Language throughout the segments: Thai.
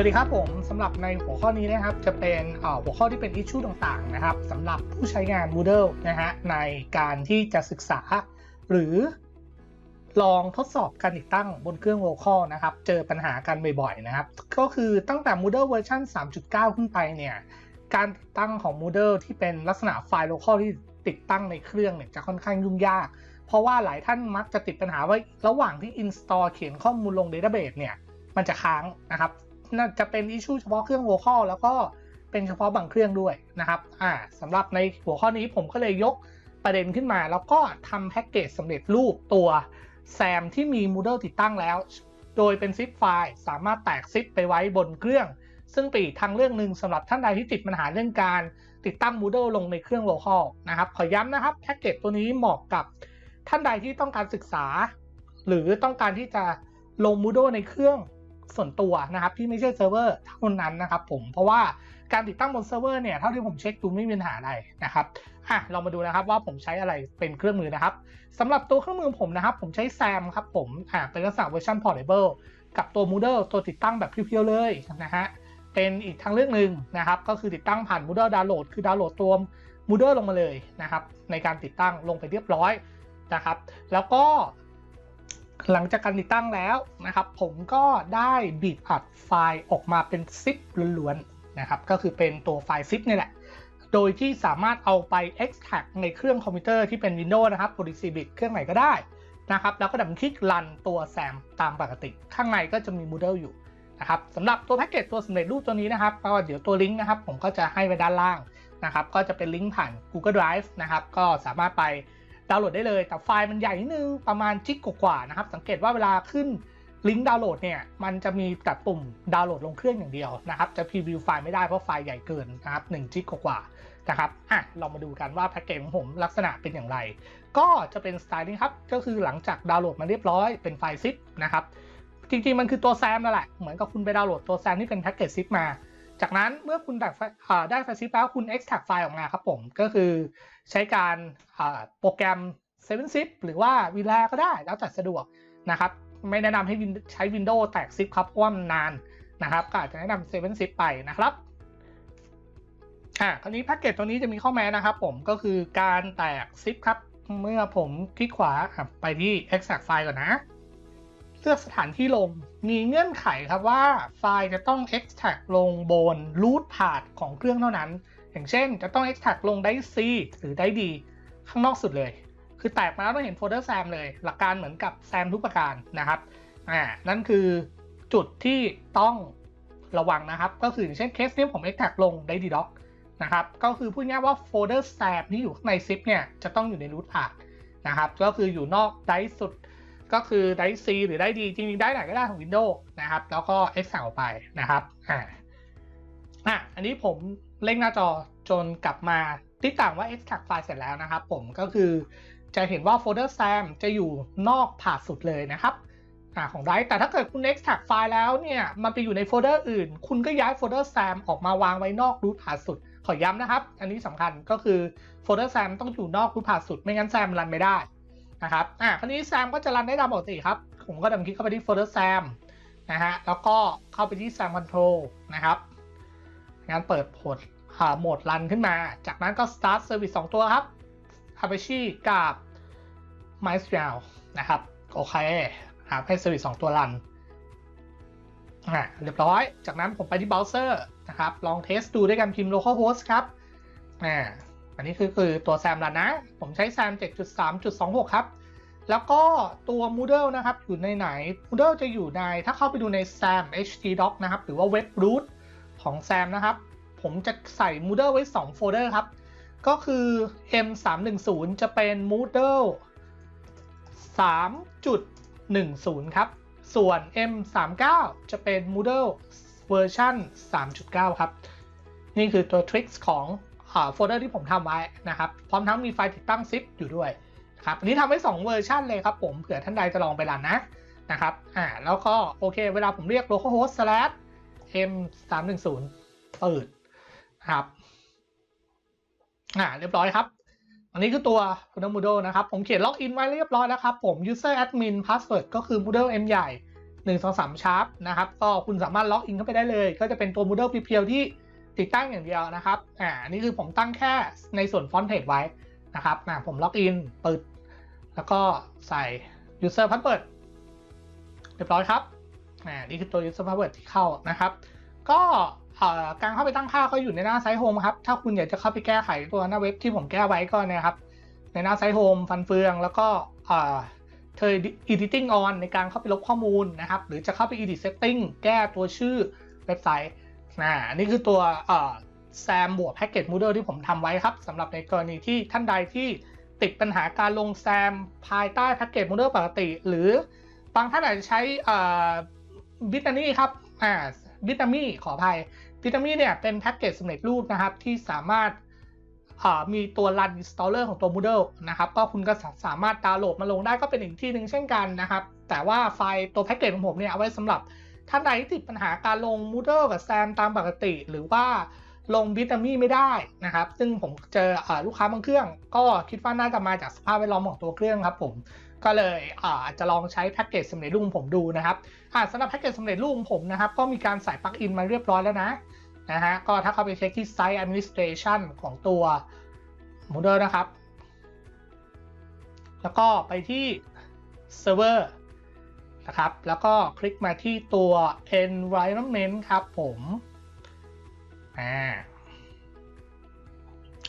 วัสดีครับผมสำหรับในหัวข้อนี้นะครับจะเป็นหัวข้อที่เป็นอิชชูต่างๆนะครับสำหรับผู้ใช้งาน Moodle นะฮะในการที่จะศึกษา หรือลองทดสอบการติดตั้งบนเครื่อง local นะครับ เจอปัญหากันบ่อยๆนะครับ ก็คือตั้งแต่ Moodle เวอร์ชัน3.9 ขึ้นไปเนี่ยการติดตั้งของ Moodle ที่เป็นลักษณะไฟล์ local ที่ติดตั้งในเครื่องเนี่ยจะค่อนข้างยุ่งยาก เพราะว่าหลายท่านมักจะติดปัญหาว่าระหว่างที่ install เขียนข้อมูลลง database เนี่ยมันจะค้างนะครับ น่าจะเป็นอิชชูเฉพาะเครื่อง local แล้วก็เป็นเฉพาะบางเครื่องด้วยนะครับอ่าสำหรับในหัวข้อนี้ผมก็เลยยกประเด็นขึ้นมา แล้วก็ทำแพ็กเกจสำเร็จรูปตัวแซมที่มี Moodle ติดตั้งแล้ว โดยเป็นซิปไฟล์สามารถแตกซิปไปไว้บนเครื่อง ซึ่งปีทางเรื่องหนึ่งสำหรับท่านใดที่ติดปัญหาเรื่องการติดตั้ง Moodle ลงในเครื่อง local นะครับ ขอย้ำนะครับแพ็กเกจตัวนี้เหมาะกับท่านใดที่ต้องการศึกษา หรือต้องการที่จะลง Moodle ในเครื่อง ส่วนตัวนะครับที่ไม่ใช่เซิร์ฟเวอร์เท่านั้นนะครับผมเพราะว่าการติดตั้งบนเซิร์ฟเวอร์เนี่ยเท่าที่ผมเช็คดูไม่มีปัญหาอะไรนะครับอะเรามาดูนะครับว่าผมใช้อะไรเป็นเครื่องมือนะครับสำหรับตัวเครื่องมือผมนะครับ ผมใช้แซมครับผมอะเป็นลักษณะเวอร์ชัน portable กับตัว Moodle ตัวติดตั้งแบบเพียวๆเลยนะฮะเป็นอีกทางเลือกหนึ่งนะครับ ก็คือติดตั้งผ่าน Moodle download คือดาวน์โหลดตัว Moodle ลงมาเลยนะครับในการติดตั้งลงไปเรียบร้อยนะครับ แล้วก็ หลังจากการติดตั้งแล้วนะครับ ผมก็ได้บีบอัดไฟล์ออกมาเป็นซิปล้วนๆนะครับ ก็คือเป็นตัวไฟล์ซิปนี่แหละ โดยที่สามารถเอาไป extract ในเครื่องคอมพิวเตอร์ที่เป็น Windows นะครับ40 bit เครื่องไหนก็ได้นะครับ แล้วก็ดับคลิกรันตัวแซมตามปกติ ข้างในก็จะมี Moodle อยู่นะครับสำหรับตัวแพ็กเกจตัวสำเร็จรูปตัวนี้นะครับก็เดี๋ยวตัวลิงก์นะครับ ผมก็จะให้ไว้ด้านล่างนะครับ ก็จะเป็นลิงก์ผ่าน Google Drive นะครับ ก็สามารถไป ดาวน์โหลดได้เลย แต่ไฟล์มันใหญ่นิดนึงประมาณจิกกว่าๆนะครับ สังเกตว่าเวลาขึ้นลิงก์ดาวน์โหลดเนี่ยมันจะมีแต่ปุ่มดาวน์โหลดลงเครื่องอย่างเดียวนะครับจะพรีวิวไฟล์ไม่ได้เพราะไฟล์ใหญ่เกินนะครับ1จิกกว่าๆนะครับอะเรามาดูกันว่าแพ็กเกจของผมลักษณะเป็นอย่างไร ก็จะเป็นสไตล์นี้ครับก็คือหลังจากดาวน์โหลดมาเรียบร้อยเป็นไฟล์ซิปนะครับจริงๆมันคือตัวแซมนั่นแหละเหมือนกับคุณไปดาวน์โหลดตัวแซมที่เป็นแพ็กเกจซิปมา จากนั้นเมื่อคุณได้ได้ไฟล์ซิปแล้วคุณ extract ไฟล์ออกมาครับผม ก็คือใช้การโปรแกรม 7 zip หรือว่า v l a ก็ได้แล้วแต่สะดวกนะครับ ไม่แนะนำให้ใช้ Windows แตกซิปครับเพราะว่ามันนานนะครับ ก็อาจจะแนะนำ 7 zip ไปนะครับอ่าคราวนี้แพ็กเกจตัวนี้จะมีข้อแม้นะครับผมก็คือการแตกซิปครับ เมื่อผมคลิกขวาไปที่ extract ไฟล์ก่อนนะ เลือกสถานที่ลง มีเงื่อนไขครับว่าไฟล์จะต้อง extract ลงบน root path ของเครื่องเท่านั้น อย่างเช่น จะต้อง extract ลงได้ C หรือได้ D ข้างนอกสุดเลย คือแตกมาแล้วต้องเห็นโฟลเดอร์แซมเลย หลักการเหมือนกับแซมทุกประการนะครับอ่านั่นคือจุดที่ต้องระวังนะครับ ก็คืออย่างเช่นเคสนี้ผม extract ลงได้ D doc นะครับ ก็คือพูดง่ายว่าโฟลเดอร์แซมที่อยู่ข้างในซิปเนี่ยจะต้องอยู่ใน root path นะครับ ก็คืออยู่นอกไดสุด ก็คือได้ C หรือได้ D จริงๆได้ไหนก็ได้ของ Windows นะครับ แล้วก็ X สั่งออกไปนะครับอ่าอะอันนี้ผมเล่งหน้าจอจนกลับมาติดต่างว่า extract ไฟล์เสร็จแล้วนะครับ ผมก็คือจะเห็นว่าโฟลเดอร์ SAM จะอยู่นอกผ่าสุดเลยนะครับอ่าของไดแต่ถ้าเกิดคุณ extract ไฟล์แล้วเนี่ย มันไปอยู่ในโฟลเดอร์อื่น คุณก็ย้ายโฟลเดอร์ SAM ออกมาวางไว้นอกรูทผ่าสุด ขอย้ำนะครับ อันนี้สำคัญก็คือโฟลเดอร์ SAM ต้องอยู่นอกรูทผ่าสุด ไม่งั้น SAM รันไม่ได้ นะครับ อะคราวนี้ SAM ก็จะรันได้ตามปกติครับ ผมก็ดับคลิกเข้าไปที่โฟลเดอร์ SAM นะฮะ แล้วก็เข้าไปที่ SAM Control นะครับงั้นเปิดโหมดโหมดรันขึ้นมา จากนั้นก็ start service 2 ตัวครับ Apache กับ MySQL นะครับ โอเคครับให้ service 2 ตัวรันอะเรียบร้อย จากนั้นผมไปที่เบราว์เซอร์นะครับ ลองเทสดูด้วยกันพิมพ์ localhost ครับอ่า อันนี้คือคือตัวแซมรันนะ ผมใช้แซม 7.3.26 ครับ แล้วก็ตัว Moodle นะครับ อยู่ในไหน Moodle จะอยู่ใน ถ้าเข้าไปดูใน SAM htdoc นะครับ หรือว่า web root ของ SAM นะครับ ผมจะใส่ Moodle ไว้ 2 โฟลเดอร์ครับ ก็คือ M310 จะเป็น Moodle 3.10 ครับ ส่วน M39 จะเป็น Moodle เวอร์ชัน3.9 ครับ นี่คือตัวทริคของ โฟลเดอร์ที่ผมทำไว้นะครับ พร้อมทั้งมีไฟล์ติดตั้งซิปอยู่ด้วยครับอันนี้ทำไว้2เวอร์ชันเลยครับผมเผื่อท่านใดจะลองไปรันนะนะครับอ่าแล้วก็โอเค เวลาผมเรียก localhost slash m 3 1 0เปิดครับอ่าเรียบร้อยครับ อันนี้คือตัว Moodle นะครับ ผมเขียนล็อกอินไว้เรียบร้อยแล้วครับผม user admin password ก็คือ Moodle m ใหญ่ 1 2 3 Sharp นะครับ ก็คุณสามารถล็อกอินเข้าไปได้เลย ก็จะเป็นตัว Moodle เพียวๆที่ ติดตั้งอย่างเดียวนะครับ อ่า นี่คือผมตั้งแค่ในส่วนฟอนต์เพจไว้นะครับนะผมล็อกอินเปิด แล้วก็ใส่ user password เรียบร้อยครับ อ่า นี่คือตัว user password ที่เข้านะครับ ก็เอ่อการเข้าไปตั้งค่าก็อยู่ในหน้าไซต์โฮมครับ ถ้าคุณอยากจะเข้าไปแก้ไขตัวหน้าเว็บที่ผมแก้ไว้ก็เนะครับ ในหน้าไซต์โฮมฟันเฟือง แล้วก็เอ่อเธอ editing on ในการเข้าไปลบข้อมูลนะครับ หรือจะเข้าไป edit setting แก้ตัวชื่อเว็บไซต์ นะนี่คือตัวเอ่อแซมบวกแพ็กเกจ Moodle ที่ผมทำไว้ครับสำหรับในกรณีที่ท่านใดที่ติดปัญหาการลงแซมภายใต้แพ็กเกจ Moodle ปกติ หรือบางท่านอาจจะใช้บิตานี่ครับอ่าบิตามี่ขออภัยบิตามี่เนี่ยเป็นแพ็กเกจสำเร็จรูปนะครับที่สามารถมีตัว Run Installer ของตัว Moodle นะครับก็คุณก็สามารถดาวน์โหลดมาลงได้ก็เป็นอีกที่หนึ่งเช่นกันนะครับ แต่ว่าไฟล์ตัวแพ็กเกจของผมเนี่ยเอาไว้สำหรับ ท่านใดที่ติดปัญหาการลง Moodle กับ SAM ตามปกติ หรือว่าลงบิตามี่ไม่ได้นะครับ ซึ่งผมเจออลูกค้าบางเครื่อง ก็คิดว่าน่าจะมาจากสภาพแวดล้อมของตัวเครื่องครับผม ก็เลยอาจจะลองใช้แพ็กเกจสำเร็จรูปผมดูนะครับสำหรับแพ็กเกจสำเร็จรูปผมนะครับ ก็มีการใส่ปลั๊กอินมาเรียบร้อยแล้วนะนะฮะก็ถ้าเข้าไปเช็คที่ Site Administration ของตัว Moodle นะครับ แล้วก็ไปที่ Server นะครับ แล้วก็คลิกมาที่ตัว Environment ครับผมอ่า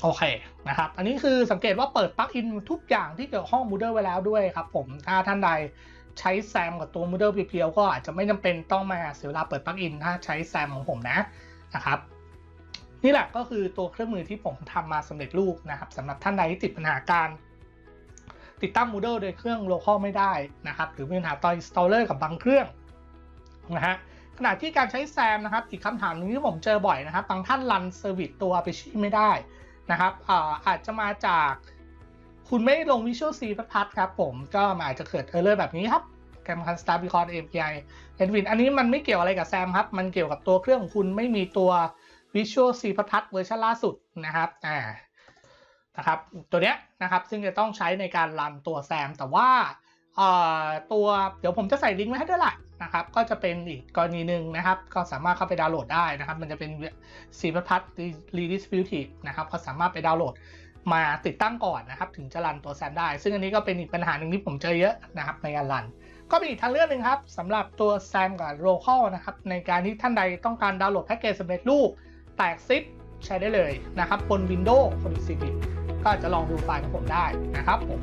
โอเคนะครับ อันนี้คือสังเกตว่าเปิดปลั๊กอินทุกอย่างที่เกี่ยวข้อง Moodle ไว้แล้วด้วยครับผมถ้าท่านใดใช้แซมกับตัว Moodle เพียวๆก็อาจจะไม่จำเป็นต้องมาเสียเวลาเปิดปลั๊กอินถ้าใช้แซมของผมนะนะครับนี่แหละก็คือตัวเครื่องมือที่ผมทำมาสำเร็จรูปนะครับสำหรับท่านใดที่ติดปัญหาการ ติดตั้ง Moodle โดยเครื่อง local ไม่ได้นะครับ หรือมีปัญหาตอน installer กับบางเครื่องนะฮะขณะที่การใช้แซมนะครับอีกคำถามหนึงที่ผมเจอบ่อยนะครับ บางท่านรันเซอร์วิสตัว Apache ไม่ได้นะครับอาอาจจะมาจากคุณไม่ลง Visual C พัดครับผมก็อาจจะเกิด error แบบนี้ครับ Cam can start because API Edwin อันนี้มันไม่เกี่ยวอะไรกับแซมครับ มันเกี่ยวกับตัวเครื่องของคุณไม่มีตัว Visual C พัดเวอร์ชันล่าสุดนะครับอ่า นะครับตัวเนี้ยนะครับซึ่งจะต้องใช้ในการรันตัวแซม แต่ว่าตัวเดี๋ยวผมจะใส่ลิงก์ไว้ให้ด้วยแหละนะครับก็จะเป็นอีกกรณีหนึ่งนะครับ ก็สามารถเข้าไปดาวน์โหลดได้นะครับ มันจะเป็น C พัดๆ Redistributive นะครับก็สามารถไปดาวน์โหลดมาติดตั้งก่อนนะครับ ถึงจะรันตัวแซมได้ ซึ่งอันนี้ก็เป็นอีกปัญหาหนึ่งที่ผมเจอเยอะนะครับในการรัน ก็มีอีกทางเลือกหนึ่งครับสำหรับตัว SAM กับ Local นะครับในการที่ท่านใดต้องการดาวน์โหลดแพ็กเกจสำเร็จรูปแตกซิปใช้ได้เลยนะครับบน Windows บน c b ก็จจะลองดูไฟล์ของผมได้นะครับผม